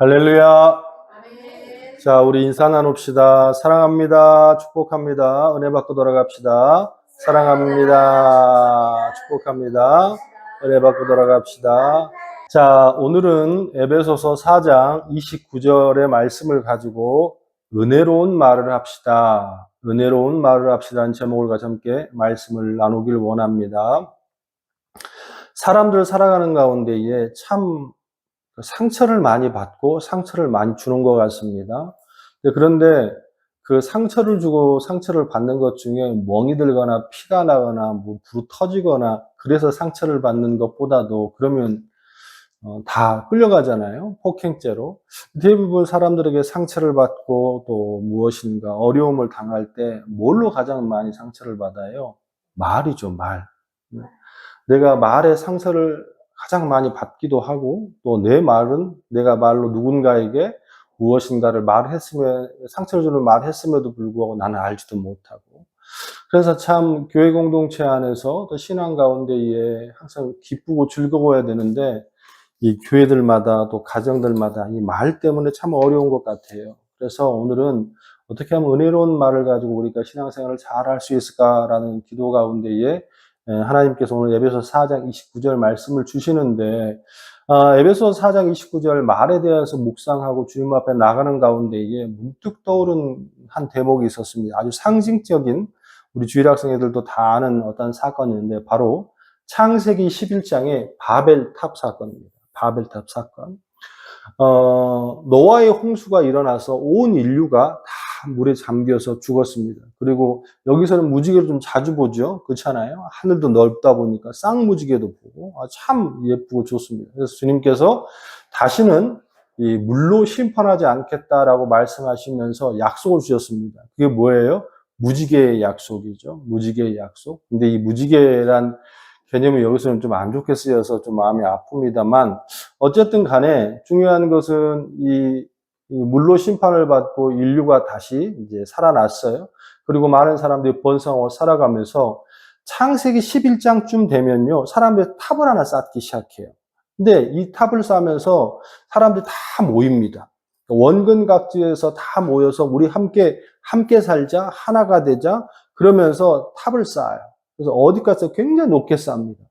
할렐루야. 자, 우리 인사 나눕시다. 사랑합니다. 축복합니다. 은혜 받고 돌아갑시다. 사랑합니다. 축복합니다. 은혜 받고 돌아갑시다. 자, 오늘은 에베소서 4장 29절의 말씀을 가지고 은혜로운 말을 합시다. 은혜로운 말을 합시다는 제목을 가지고 함께 말씀을 나누길 원합니다. 사람들 살아가는 가운데에 참 상처를 많이 받고 상처를 많이 주는 것 같습니다. 네, 그런데 그 상처를 주고 상처를 받는 것 중에 멍이 들거나 피가 나거나 뭐 불이 터지거나 그래서 상처를 받는 것보다도 그러면 어, 다 끌려가잖아요. 폭행죄로. 대부분 사람들에게 상처를 받고 또 무엇인가 어려움을 당할 때 뭘로 가장 많이 상처를 받아요? 말이죠, 말. 네. 내가 말에 상처를 가장 많이 받기도 하고 또 내 말은 내가 말로 누군가에게 무엇인가를 말했으면 상처를 주는 말했음에도 불구하고 나는 알지도 못하고 그래서 참 교회 공동체 안에서 또 신앙 가운데에 항상 기쁘고 즐거워야 되는데 이 교회들마다 또 가정들마다 이 말 때문에 참 어려운 것 같아요. 그래서 오늘은 어떻게 하면 은혜로운 말을 가지고 우리가 신앙생활을 잘 할 수 있을까라는 기도 가운데에 예, 하나님께서 오늘 에베소 4장 29절 말씀을 주시는데 아, 에베소 4장 29절 말에 대해서 묵상하고 주님 앞에 나가는 가운데에 문득 떠오른 한 대목이 있었습니다. 아주 상징적인 우리 주일학생애들도 다 아는 어떤 사건인데 바로 창세기 11장의 바벨탑 사건입니다. 바벨탑 사건. 어, 노아의 홍수가 일어나서 온 인류가 다 물에 잠겨서 죽었습니다. 그리고 여기서는 무지개를 좀 자주 보죠. 그렇잖아요. 하늘도 넓다 보니까 쌍무지개도 보고 아, 참 예쁘고 좋습니다. 그래서 주님께서 다시는 이 물로 심판하지 않겠다라고 말씀하시면서 약속을 주셨습니다. 그게 뭐예요? 무지개의 약속이죠. 무지개의 약속. 근데 이 무지개란 개념이 여기서는 좀 안 좋게 쓰여서 좀 마음이 아픕니다만 어쨌든 간에 중요한 것은 이, 이 물로 심판을 받고 인류가 다시 이제 살아났어요. 그리고 많은 사람들이 번성하고 살아가면서 창세기 11장쯤 되면요. 사람들이 탑을 하나 쌓기 시작해요. 근데 이 탑을 쌓으면서 사람들이 다 모입니다. 원근 각지에서 다 모여서 우리 함께 함께 살자 하나가 되자 그러면서 탑을 쌓아요. 그래서 어디까지 굉장히 높게 쌓습니다.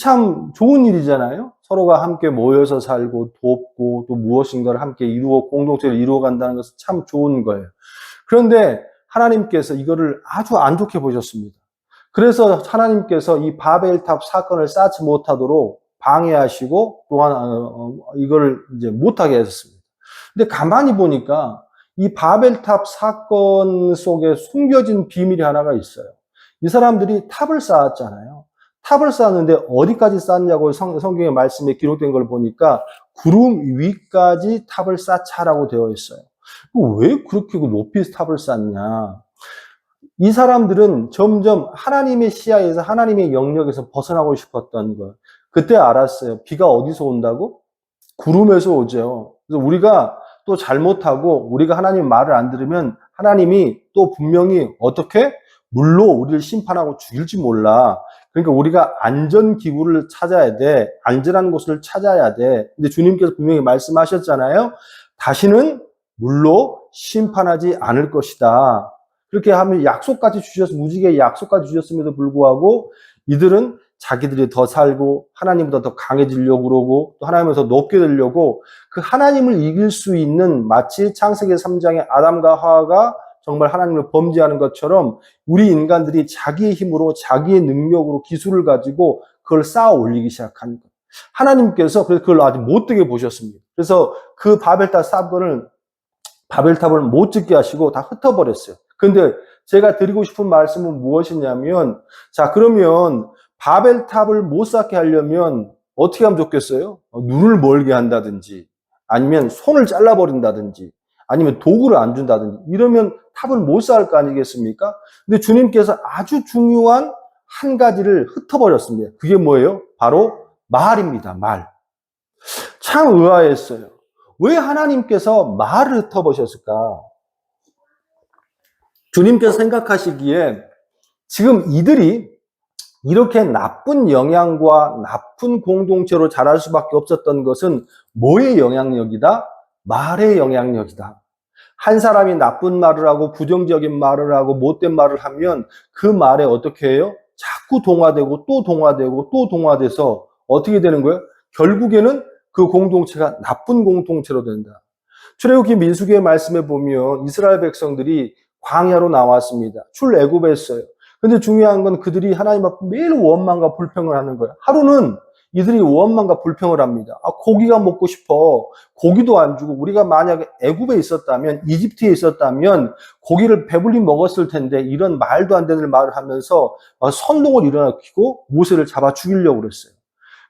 참 좋은 일이잖아요. 서로가 함께 모여서 살고 돕고 또 무엇인가를 함께 이루어 공동체를 이루어 간다는 것은 참 좋은 거예요. 그런데 하나님께서 이거를 아주 안 좋게 보셨습니다. 그래서 하나님께서 이 바벨탑 사건을 쌓지 못하도록 방해하시고 또한 어, 이걸 이제 못하게 하셨습니다. 근데 가만히 보니까 이 바벨탑 사건 속에 숨겨진 비밀이 하나가 있어요. 이 사람들이 탑을 쌓았잖아요. 탑을 쌓았는데 어디까지 쌓냐고 성, 성경의 말씀에 기록된 걸 보니까 구름 위까지 탑을 쌓자라고 되어 있어요. 왜 그렇게 높이 탑을 쌓냐? 이 사람들은 점점 하나님의 시야에서 하나님의 영역에서 벗어나고 싶었던 거. 그때 알았어요. 비가 어디서 온다고? 구름에서 오죠. 그래서 우리가 또 잘못하고 우리가 하나님 말을 안 들으면 하나님이 또 분명히 어떻게 물로 우리를 심판하고 죽일지 몰라. 그러니까 우리가 안전 기구를 찾아야 돼. 안전한 곳을 찾아야 돼. 근데 주님께서 분명히 말씀하셨잖아요. 다시는 물로 심판하지 않을 것이다. 그렇게 하면 약속까지 주셔서 무지개 약속까지 주셨음에도 불구하고 이들은 자기들이 더 살고 하나님보다 더 강해지려고 그러고 또 하나님을 더 높게 들려고 그 하나님을 이길 수 있는 마치 창세기 3장의 아담과 하와가 정말 하나님을 범죄하는 것처럼 우리 인간들이 자기의 힘으로 자기의 능력으로 기술을 가지고 그걸 쌓아 올리기 시작한 것. 하나님께서 그걸 아주 못되게 보셨습니다. 그래서 그 바벨탑 사건을 바벨탑을 못 짓게 하시고 다 흩어버렸어요. 근데 제가 드리고 싶은 말씀은 무엇이냐면 자 그러면 바벨탑을 못 쌓게 하려면 어떻게 하면 좋겠어요? 눈을 멀게 한다든지 아니면 손을 잘라버린다든지 아니면 도구를 안 준다든지 이러면 탑을 못 쌓을 거 아니겠습니까? 근데 주님께서 아주 중요한 한 가지를 흩어버렸습니다. 그게 뭐예요? 바로 말입니다. 말. 참 의아했어요. 왜 하나님께서 말을 흩어버셨을까? 주님께서 생각하시기에 지금 이들이 이렇게 나쁜 영향과 나쁜 공동체로 자랄 수밖에 없었던 것은 뭐의 영향력이다? 말의 영향력이다. 한 사람이 나쁜 말을 하고 부정적인 말을 하고 못된 말을 하면 그 말에 어떻게 해요? 자꾸 동화되고 또 동화되고 또 동화돼서 어떻게 되는 거예요? 결국에는 그 공동체가 나쁜 공동체로 된다. 출애굽기 민수기의 말씀에 보면 이스라엘 백성들이 광야로 나왔습니다. 출애굽했어요. 근데 중요한 건 그들이 하나님 앞에 매일 원망과 불평을 하는 거예요. 하루는 이들이 원망과 불평을 합니다. 아, 고기가 먹고 싶어. 고기도 안 주고 우리가 만약에 애굽에 있었다면 이집트에 있었다면 고기를 배불리 먹었을 텐데 이런 말도 안 되는 말을 하면서 어, 선동을 일어나키고 모세를 잡아 죽이려고 그랬어요.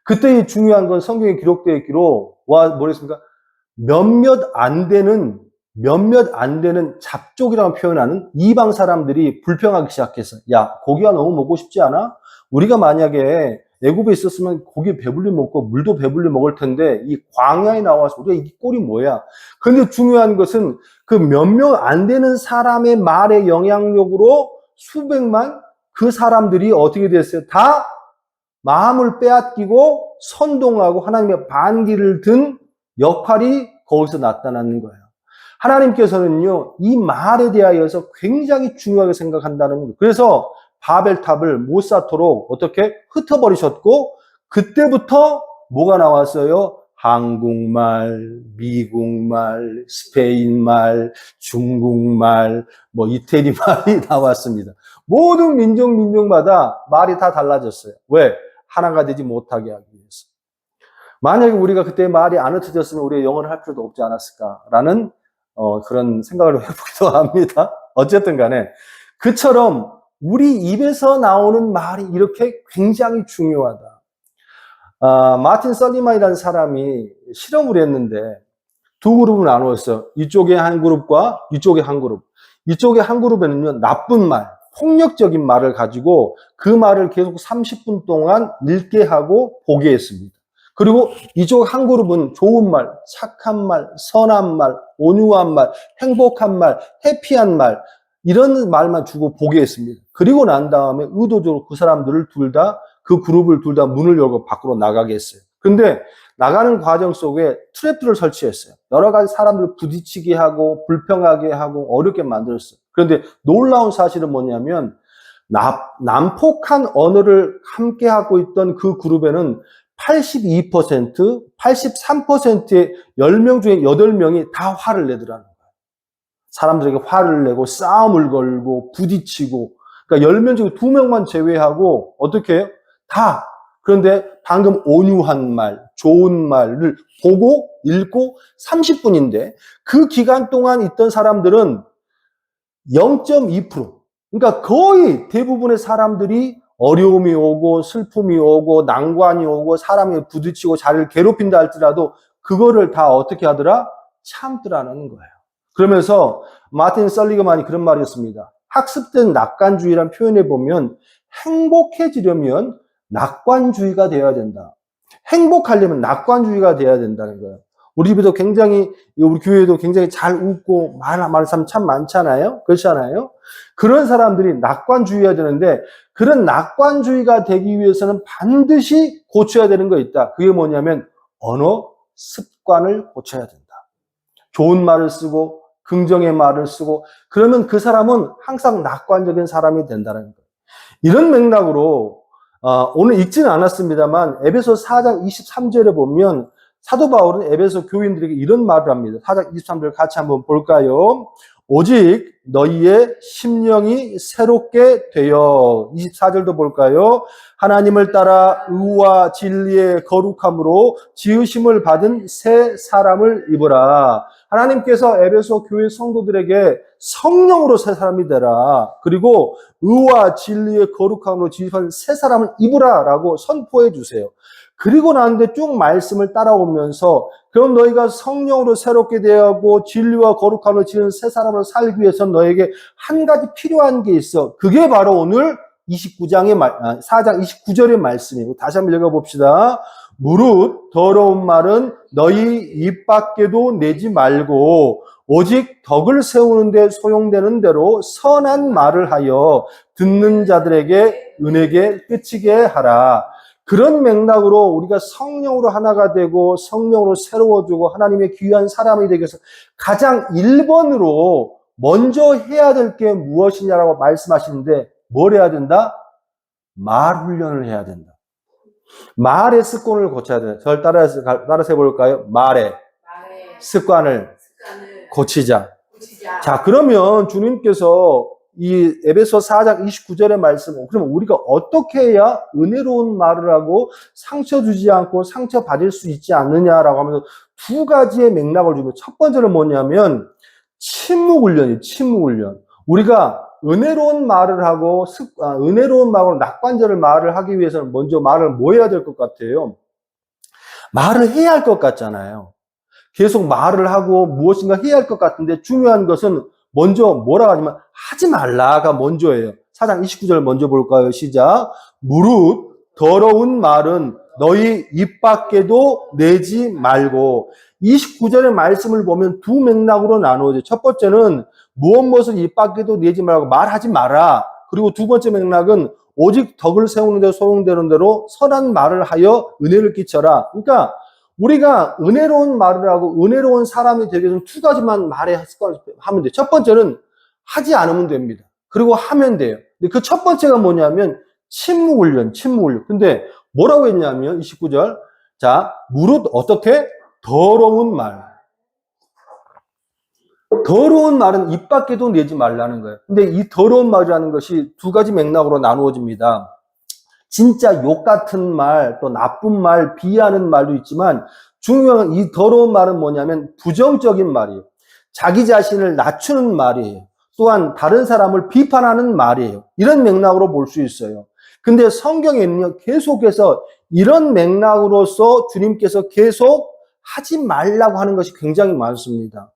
그때 중요한 건 성경에 기록되어 있기로 와 뭐랬습니까? 몇몇 안 되는 몇몇 안 되는 잡족이라고 표현하는 이방 사람들이 불평하기 시작해서 야 고기가 너무 먹고 싶지 않아? 우리가 만약에 애굽에 있었으면 고기 배불리 먹고 물도 배불리 먹을 텐데 이 광야에 나와서 우리가 이 꼴이 뭐야? 근데 중요한 것은 그 몇 명 안 되는 사람의 말의 영향력으로 수백만 그 사람들이 어떻게 됐어요? 다 마음을 빼앗기고 선동하고 하나님의 반기를 든 역할이 거기서 나타나는 거예요. 하나님께서는요, 이 말에 대하여서 굉장히 중요하게 생각한다는 거예요. 그래서 바벨탑을 못 쌓도록 어떻게 흩어버리셨고, 그때부터 뭐가 나왔어요? 한국말, 미국말, 스페인말, 중국말, 뭐 이태리 말이 나왔습니다. 모든 민족 민족마다 말이 다 달라졌어요. 왜? 하나가 되지 못하게 하기 위해서. 만약에 우리가 그때 말이 안 흩어졌으면 우리가 영어를 할 필요도 없지 않았을까라는 어, 그런 생각을 해보기도 합니다. 어쨌든 간에 그처럼 우리 입에서 나오는 말이 이렇게 굉장히 중요하다. 아, 마틴 설리만이라는 사람이 실험을 했는데 두 그룹을 나누었어요. 이쪽에 한 그룹과 이쪽에 한 그룹. 이쪽에 한 그룹에는요, 나쁜 말, 폭력적인 말을 가지고 그 말을 계속 30분 동안 읽게 하고 보게 했습니다. 그리고 이쪽 한 그룹은 좋은 말, 착한 말, 선한 말, 온유한 말, 행복한 말, 해피한 말, 이런 말만 주고 보게 했습니다. 그리고 난 다음에 의도적으로 그 사람들을 둘 다, 그 그룹을 둘 다 문을 열고 밖으로 나가게 했어요. 근데 나가는 과정 속에 트랩들을 설치했어요. 여러 가지 사람들을 부딪히게 하고, 불평하게 하고, 어렵게 만들었어요. 그런데 놀라운 사실은 뭐냐면, 난폭한 언어를 함께 하고 있던 그 그룹에는 82%, 83%의 10명 중에 8명이 다 화를 내더라는. 사람들에게 화를 내고 싸움을 걸고 부딪히고 그러니까 10명 중에 2명만 제외하고 어떻게 해요? 다. 그런데 방금 온유한 말, 좋은 말을 보고 읽고 30분인데 그 기간 동안 있던 사람들은 0.2% 그러니까 거의 대부분의 사람들이 어려움이 오고 슬픔이 오고 난관이 오고 사람이 부딪히고 자리를 괴롭힌다 할지라도 그거를 다 어떻게 하더라? 참더라는 거예요. 그러면서 마틴 설리그만이 그런 말이 었습니다 학습된 낙관주의란 표현해 보면 행복해지려면 낙관주의가 되어야 된다. 행복하려면 낙관주의가 되어야 된다는 거예요. 우리 집에도 굉장히, 우리 교회도 굉장히 잘 웃고 말, 말하는 사람 참 많잖아요? 그렇지 않아요? 그런 사람들이 낙관주의해야 되는데, 그런 낙관주의가 되기 위해서는 반드시 고쳐야 되는 거 있다. 그게 뭐냐면, 언어 습관을 고쳐야 된다. 좋은 말을 쓰고, 긍정의 말을 쓰고, 그러면 그 사람은 항상 낙관적인 사람이 된다는 거예요. 이런 맥락으로, 어, 오늘 읽지는 않았습니다만, 에베소 4장 23절에 보면, 사도 바울은 에베소 교인들에게 이런 말을 합니다. 4장 23절 같이 한번 볼까요? 오직 너희의 심령이 새롭게 되어 24절도 볼까요? 하나님을 따라 의와 진리의 거룩함으로 지으심을 받은 새 사람을 입으라. 하나님께서 에베소 교회 성도들에게 성령으로 새 사람이 되라. 그리고 의와 진리의 거룩함으로 지으신 새 사람을 입으라라고 선포해 주세요. 그리고 나는데 쭉 말씀을 따라오면서 그럼 너희가 성령으로 새롭게 되고 진리와 거룩함을 지은 새 사람을 살기 위해서 너에게 한 가지 필요한 게 있어. 그게 바로 오늘 29장의 말, 4장 아, 29절의 말씀이고 다시 한번 읽어봅시다. 무릇 더러운 말은 너희 입 밖에도 내지 말고 오직 덕을 세우는데 소용되는 대로 선한 말을 하여 듣는 자들에게 은혜게 끝이게 하라. 그런 맥락으로 우리가 성령으로 하나가 되고 성령으로 새로워지고 하나님의 귀한 사람이 되기 위해서 가장 1번으로 먼저 해야 될 게 무엇이냐라고 말씀하시는데 뭘 해야 된다? 말 훈련을 해야 된다. 말의 습관을 고쳐야 된다. 저를 따라서, 따라서 해볼까요? 말의 습관을. 고치자. 자, 그러면 주님께서 이 에베소 4장 29절의 말씀, 그럼 우리가 어떻게 해야 은혜로운 말을 하고 상처 주지 않고 상처 받을 수 있지 않느냐라고 하면서 두 가지의 맥락을 주고 첫 번째는 뭐냐면 침묵 훈련이 침묵 훈련. 우리가 은혜로운 말을 하고 습- 아, 은혜로운 말로 낙관절을 말을 하기 위해서는 먼저 말을 뭐 해야 될 것 같아요? 말을 해야 할 것 같잖아요. 계속 말을 하고 무엇인가 해야 할 것 같은데 중요한 것은 먼저 뭐라 하지만 하지 말라가 먼저예요. 사장 29절 먼저 볼까요? 시작. 무릇 더러운 말은 너희 입 밖에도 내지 말고 29절의 말씀을 보면 두 맥락으로 나누어져. 첫 번째는 무엇 무엇을 입 밖에도 내지 말고 말하지 마라. 그리고 두 번째 맥락은 오직 덕을 세우는 데 소용되는 대로 선한 말을 하여 은혜를 끼쳐라. 그러니까 우리가 은혜로운 말을 하고 은혜로운 사람이 되기 위해서는 두 가지만 말에 하면 돼요. 첫 번째는 하지 않으면 됩니다. 그리고 하면 돼요. 근데 그 첫 번째가 뭐냐면 침묵 훈련, 침묵 훈련. 근데 뭐라고 했냐면 29절. 자, 무릇 어떻게 더러운 말. 더러운 말은 입 밖에도 내지 말라는 거예요. 근데 이 더러운 말이라는 것이 두 가지 맥락으로 나누어집니다. 진짜 욕 같은 말, 또 나쁜 말, 비하는 말도 있지만 중요한 이 더러운 말은 뭐냐면 부정적인 말이에요. 자기 자신을 낮추는 말이에요. 또한 다른 사람을 비판하는 말이에요. 이런 맥락으로 볼 수 있어요. 근데 성경에는요, 계속해서 이런 맥락으로서 주님께서 계속 하지 말라고 하는 것이 굉장히 많습니다.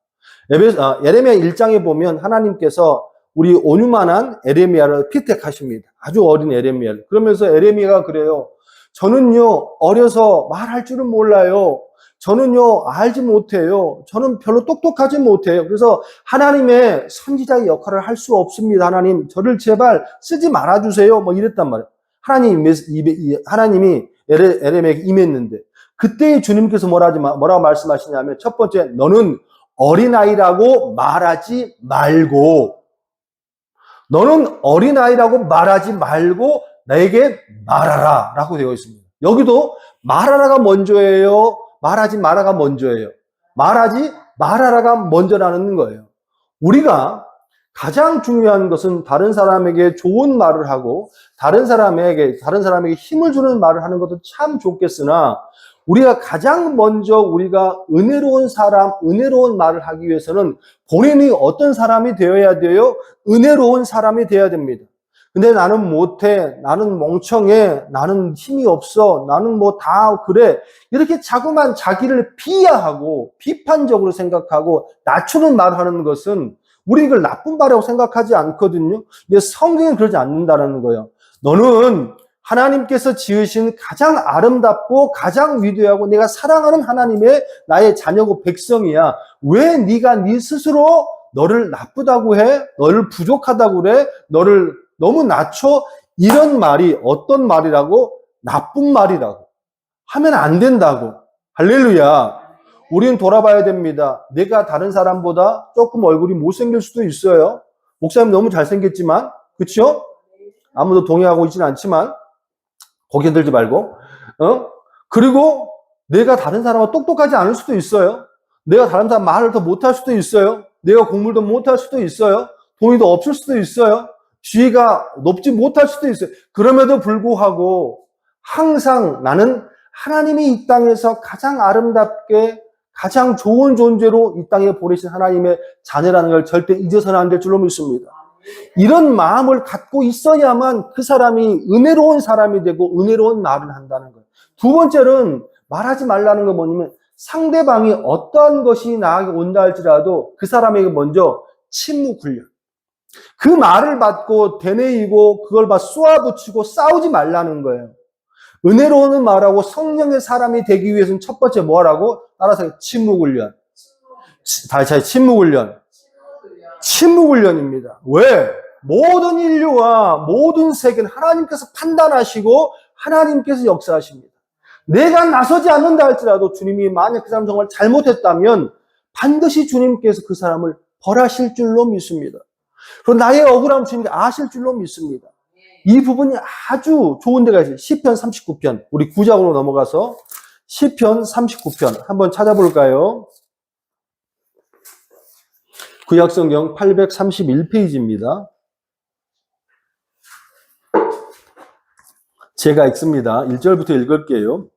아, 에레미야 1장에 보면 하나님께서 우리 온유만한 에레미야를 피택하십니다. 아주 어린 에레미야를. 그러면서 에레미야가 그래요. 저는요, 어려서 말할 줄은 몰라요. 저는요, 알지 못해요. 저는 별로 똑똑하지 못해요. 그래서 하나님의 선지자의 역할을 할 수 없습니다. 하나님, 저를 제발 쓰지 말아주세요. 뭐 이랬단 말이에요. 하나님, 하나님이 에레, 에레미야에게 임했는데, 그때 주님께서 뭐라 하지, 마- 뭐라고 말씀하시냐면, 첫 번째, 너는 어린아이라고 말하지 말고, 너는 어린아이라고 말하지 말고 나에게 말하라 라고 되어 있습니다. 여기도 말하라가 먼저예요. 말하지 마라가 먼저예요. 말하지 말하라가 먼저라는 거예요. 우리가 가장 중요한 것은 다른 사람에게 좋은 말을 하고 다른 사람에게 다른 사람에게 힘을 주는 말을 하는 것도 참 좋겠으나 우리가 가장 먼저 우리가 은혜로운 사람, 은혜로운 말을 하기 위해서는 본인이 어떤 사람이 되어야 돼요? 은혜로운 사람이 되어야 됩니다. 근데 나는 못해, 나는 멍청해, 나는 힘이 없어, 나는 뭐 다 그래. 이렇게 자꾸만 자기를 비하하고 비판적으로 생각하고 낮추는 말을 하는 것은 우리 이걸 나쁜 말이라고 생각하지 않거든요. 근데 성경은 그러지 않는다는 거예요. 너는 하나님께서 지으신 가장 아름답고 가장 위대하고 내가 사랑하는 하나님의 나의 자녀고 백성이야. 왜 네가 네 스스로 너를 나쁘다고 해? 너를 부족하다고 그래? 너를 너무 낮춰? 이런 말이 어떤 말이라고? 나쁜 말이라고. 하면 안 된다고. 할렐루야. 우리는 돌아봐야 됩니다. 내가 다른 사람보다 조금 얼굴이 못생길 수도 있어요. 목사님 너무 잘생겼지만, 그쵸? 아무도 동의하고 있지는 않지만, 거기 들지 말고, 어? 그리고 내가 다른 사람과 똑똑하지 않을 수도 있어요. 내가 다른 사람 말을 더 못할 수도 있어요. 내가 공부를 더 못할 수도 있어요. 돈이 더 없을 수도 있어요. 지위가 높지 못할 수도 있어요. 그럼에도 불구하고 항상 나는 하나님이 이 땅에서 가장 아름답게 가장 좋은 존재로 이 땅에 보내신 하나님의 자녀라는 걸 절대 잊어서는 안 될 줄로 믿습니다. 이런 마음을 갖고 있어야만 그 사람이 은혜로운 사람이 되고 은혜로운 말을 한다는 거예요. 두 번째는 말하지 말라는 건 뭐냐면 상대방이 어떠한 것이 나에게 온다 할지라도 그 사람에게 먼저 침묵 훈련. 그 말을 받고 되뇌이고 그걸 봐 쏘아붙이고 싸우지 말라는 거예요. 은혜로운 말하고 성령의 사람이 되기 위해서는 첫 번째 뭐라고? 따라서 침묵 훈련. 다시 침묵 훈련. 침묵 훈련입니다. 왜? 모든 인류와 모든 세계는 하나님께서 판단하시고 하나님께서 역사하십니다. 내가 나서지 않는다 할지라도 주님이 만약 그 사람 정말 잘못했다면 반드시 주님께서 그 사람을 벌하실 줄로 믿습니다. 그리고 나의 억울함 주님께 아실 줄로 믿습니다. 이 부분이 아주 좋은 데가 있어요. 시편 39편. 우리 구장으로 넘어가서 시편 39편 한번 찾아볼까요? 구약성경 831페이지입니다. 제가 읽습니다. 1절부터 읽을게요.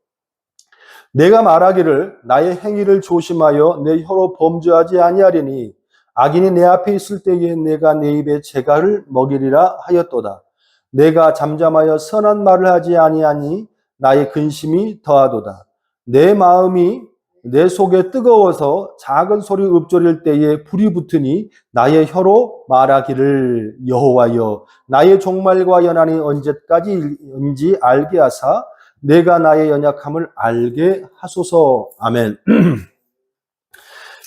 내가 말하기를 나의 행위를 조심하여 내 혀로 범죄하지 아니하리니 악인이 내 앞에 있을 때에 내가 내 입에 재갈을 먹이리라 하였도다. 내가 잠잠하여 선한 말을 하지 아니하니 나의 근심이 더하도다. 내 마음이 내 속에 뜨거워서 작은 소리 읊조릴 때에 불이 붙으니 나의 혀로 말하기를 여호와여 나의 종말과 연한이 언제까지인지 알게 하사 내가 나의 연약함을 알게 하소서 아멘.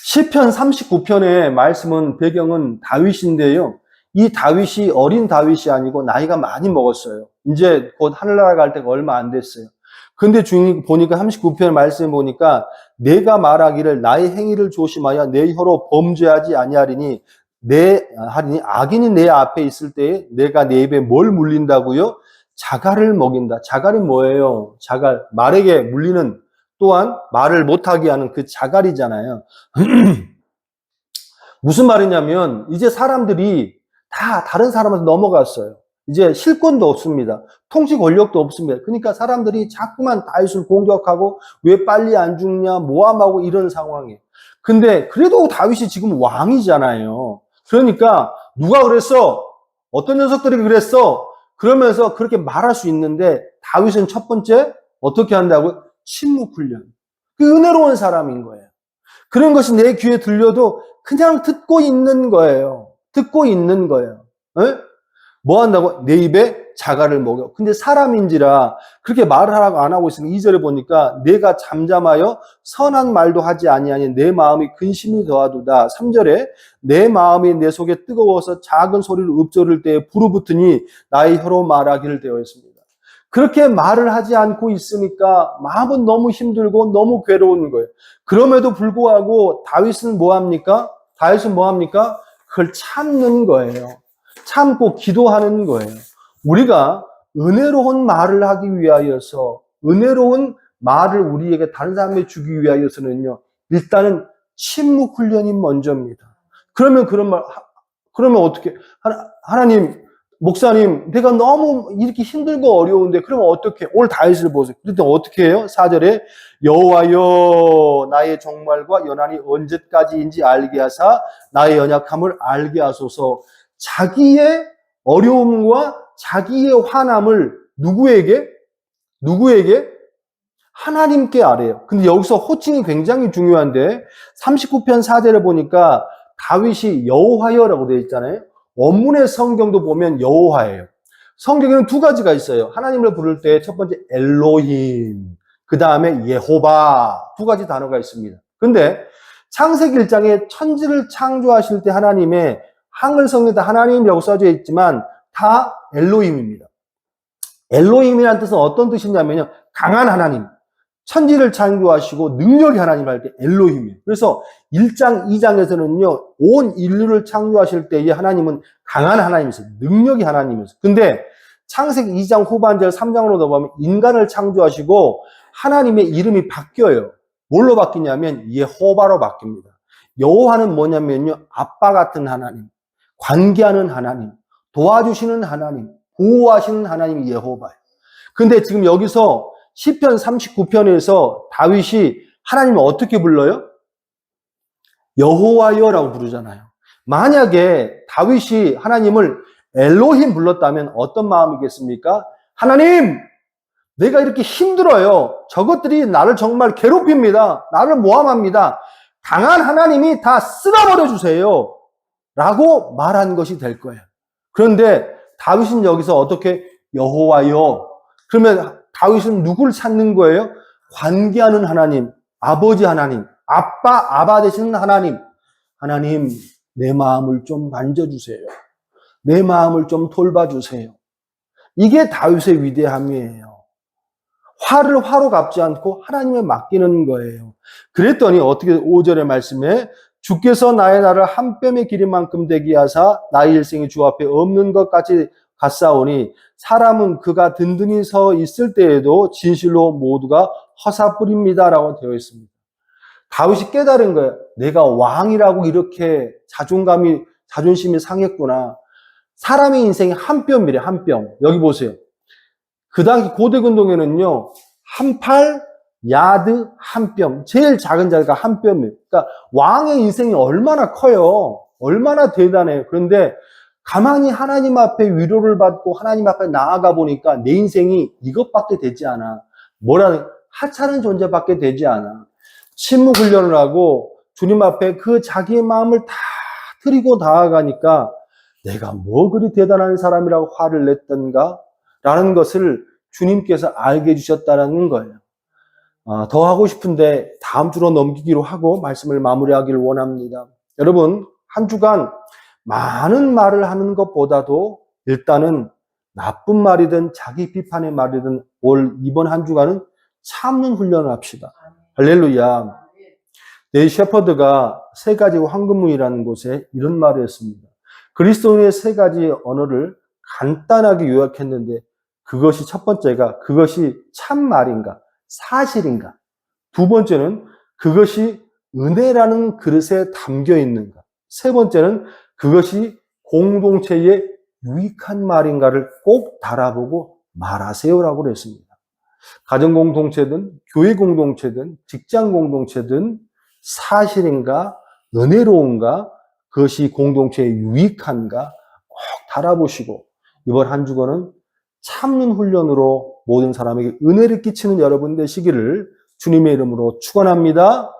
시편 39편의 말씀은 배경은 다윗인데요. 이 다윗이 어린 다윗이 아니고 나이가 많이 먹었어요. 이제 곧 하늘나라 갈 때가 얼마 안 됐어요. 근데 주인 보니까 39편 말씀 보니까 내가 말하기를 나의 행위를 조심하여 내 혀로 범죄하지 아니하리니 내 하리니 악인이 내 앞에 있을 때에 내가 내 입에 뭘 물린다고요? 자갈을 먹인다. 자갈이 뭐예요? 자갈 말에게 물리는 또한 말을 못하게 하는 그 자갈이잖아요. 무슨 말이냐면 이제 사람들이 다 다른 사람한테 넘어갔어요. 이제 실권도 없습니다. 통치 권력도 없습니다. 그러니까 사람들이 자꾸만 다윗을 공격하고 왜 빨리 안 죽냐 모함하고 이런 상황이에요. 근데 그래도 다윗이 지금 왕이잖아요. 그러니까 누가 그랬어? 어떤 녀석들이 그랬어? 그러면서 그렇게 말할 수 있는데 다윗은 첫 번째 어떻게 한다고요? 침묵 훈련. 그 은혜로운 사람인 거예요. 그런 것이 내 귀에 들려도 그냥 듣고 있는 거예요. 듣고 있는 거예요. 에? 뭐 한다고? 내 입에 자갈을 먹여. 근데 사람인지라 그렇게 말을 하라고 안 하고 있으면 2절에 보니까 내가 잠잠하여 선한 말도 하지 아니하니 내 마음이 근심이 더하도다. 3절에 내 마음이 내 속에 뜨거워서 작은 소리를 읊조를 때에 불어붙으니 나의 혀로 말하기를 되어 있습니다. 그렇게 말을 하지 않고 있으니까 마음은 너무 힘들고 너무 괴로운 거예요. 그럼에도 불구하고 다윗은 뭐 합니까? 다윗은 뭐 합니까? 그걸 참는 거예요. 참고 기도하는 거예요. 우리가 은혜로운 말을 하기 위하여서 은혜로운 말을 우리에게 다른 사람에게 주기 위하여서는요. 일단은 침묵 훈련이 먼저입니다. 그러면 그런 말 하- 그러면 어떻게 하나, 하나님 목사님 내가 너무 이렇게 힘들고 어려운데 그러면 어떻게 오늘 다윗을 보세요. 그때 어떻게 해요? 4절에 여호와여 나의 종말과 연한이 언제까지인지 알게 하사 나의 연약함을 알게 하소서. 자기의 어려움과 자기의 화남을 누구에게? 누구에게? 하나님께 아래요. 근데 여기서 호칭이 굉장히 중요한데 39편 4절을 보니까 다윗이 여호와여라고 되어 있잖아요. 원문의 성경도 보면 여호와예요. 성경에는 두 가지가 있어요. 하나님을 부를 때 첫 번째 엘로힘, 그 다음에 예호바 두 가지 단어가 있습니다. 근데 창세기 1장에 천지를 창조하실 때 하나님의 한글성에다 하나님이라고 써져 있지만 다 엘로힘입니다. 엘로힘이라는 뜻은 어떤 뜻이냐면요. 강한 하나님. 천지를 창조하시고 능력이 하나님 할 때 엘로힘이에요. 그래서 1장, 2장에서는요. 온 인류를 창조하실 때에 하나님은 강한 하나님이세요. 능력이 하나님이세요. 근데 창세기 2장 후반절 3장으로 넘어가면 인간을 창조하시고 하나님의 이름이 바뀌어요. 뭘로 바뀌냐면 예호바로 바뀝니다. 여호와는 뭐냐면요. 아빠 같은 하나님, 관계하는 하나님, 도와주시는 하나님, 보호하시는 하나님이 예호바예요. 근데 지금 여기서 시편 39편에서 다윗이 하나님을 어떻게 불러요? 여호와여라고 부르잖아요. 만약에 다윗이 하나님을 엘로힘 불렀다면 어떤 마음이겠습니까? 하나님, 내가 이렇게 힘들어요. 저것들이 나를 정말 괴롭힙니다. 나를 모함합니다. 강한 하나님이 다 쓸어버려 주세요. 라고 말한 것이 될 거예요. 그런데 다윗은 여기서 어떻게 여호와여 그러면 다윗은 누구를 찾는 거예요? 관계하는 하나님, 아버지 하나님, 아빠 아바 되시는 하나님. 하나님 내 마음을 좀 만져주세요. 내 마음을 좀 돌봐주세요. 이게 다윗의 위대함이에요. 화를 화로 갚지 않고 하나님에 맡기는 거예요. 그랬더니 어떻게 5절의 말씀에 주께서 나의 날을 한 뼘의 길이만큼 되게 하사 나의 일생이 주 앞에 없는 것까지 갔사오니 사람은 그가 든든히 서 있을 때에도 진실로 모두가 허사뿐입니다라고 되어 있습니다. 다윗이 깨달은 거예요. 내가 왕이라고 이렇게 자존감이 자존심이 상했구나. 사람의 인생이 한 뼘이래 한 뼘. 여기 보세요. 그 당시 고대 근동에는요 한 팔 야드 한 뼘. 제일 작은 자리가 한 뼘이에요. 그러니까 왕의 인생이 얼마나 커요. 얼마나 대단해요. 그런데 가만히 하나님 앞에 위로를 받고 하나님 앞에 나아가 보니까 내 인생이 이것밖에 되지 않아. 뭐라는 하찮은 존재밖에 되지 않아. 침묵 훈련을 하고 주님 앞에 그 자기의 마음을 다 드리고 나아가니까 내가 뭐 그리 대단한 사람이라고 화를 냈던가? 라는 것을 주님께서 알게 해주셨다는 거예요. 아, 더 하고 싶은데 다음 주로 넘기기로 하고 말씀을 마무리하기를 원합니다. 여러분, 한 주간 많은 말을 하는 것보다도 일단은 나쁜 말이든 자기 비판의 말이든 올 이번 한 주간은 참는 훈련을 합시다. 할렐루야. 네 셰퍼드가 세 가지 황금문이라는 곳에 이런 말을 했습니다. 그리스도인의 세 가지 언어를 간단하게 요약했는데 그것이 첫 번째가 그것이 참말인가 사실인가 두 번째는 그것이 은혜라는 그릇에 담겨 있는가 세 번째는 그것이 공동체에 유익한 말인가를 꼭 달아보고 말하세요라고 그랬습니다. 가정 공동체든 교회 공동체든 직장 공동체든 사실인가 은혜로운가 그것이 공동체에 유익한가 꼭 달아보시고 이번 한 주간은 참는 훈련으로 모든 사람에게 은혜를 끼치는 여러분 되시기를 주님의 이름으로 축원합니다.